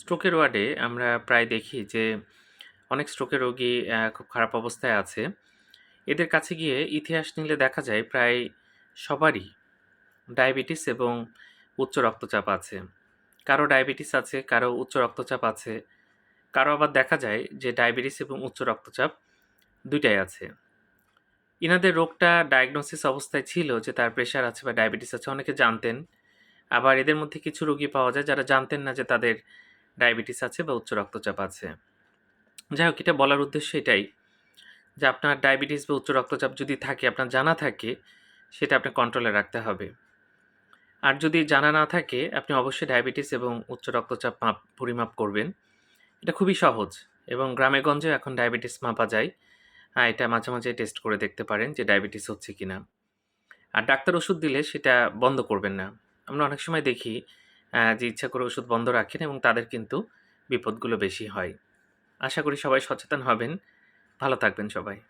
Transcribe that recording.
স্ট্রোকের ওয়ার্ডে আমরা প্রায় দেখি যে অনেক স্ট্রোকের রোগী খুব খারাপ অবস্থায় আছে। এদের কাছে গিয়ে ইতিহাস নিলে দেখা যায় প্রায় সবারই ডায়াবেটিস এবং উচ্চ রক্তচাপ আছে। কারও ডায়াবেটিস আছে, কারও উচ্চ রক্তচাপ আছে। কারও আবার দেখা যায় যে ডায়াবেটিস এবং উচ্চ রক্তচাপ দুইটাই আছে। ইনাদের রোগটা ডায়াগনোসিস অবস্থায় ছিল যে তার প্রেশার আছে বা ডায়াবেটিস আছে, অনেকে জানতেন। আবার এদের মধ্যে কিছু রোগী পাওয়া যায় যারা জানতেন না যে তাদের ডায়াবেটিস আছে বা উচ্চ রক্তচাপ আছে। যাই হোক, এটা বলার উদ্দেশ্য এটাই যে আপনার ডায়াবেটিস বা উচ্চ রক্তচাপ যদি থাকে, আপনার জানা থাকে, সেটা আপনি কন্ট্রোলে রাখতে হবে। আর যদি জানা না থাকে, আপনি অবশ্যই ডায়াবেটিস এবং উচ্চ রক্তচাপ মাপ, পরিমাপ করবেন। এটা খুবই সহজ এবং গ্রামে গঞ্জে এখন ডায়াবেটিস মাপা যায়। আর এটা মাঝে মাঝে টেস্ট করে দেখতে পারেন যে ডায়াবেটিস হচ্ছে কি না আর ডাক্তার ওষুধ দিলে সেটা বন্ধ করবেন না। আমরা অনেক সময় দেখি যে ইচ্ছা করে ওষুধ বন্ধ রাখেন এবং তাদের কিন্তু বিপদগুলো বেশি হয়। আশা করি সবাই সচেতন হবেন। ভালো থাকবেন সবাই।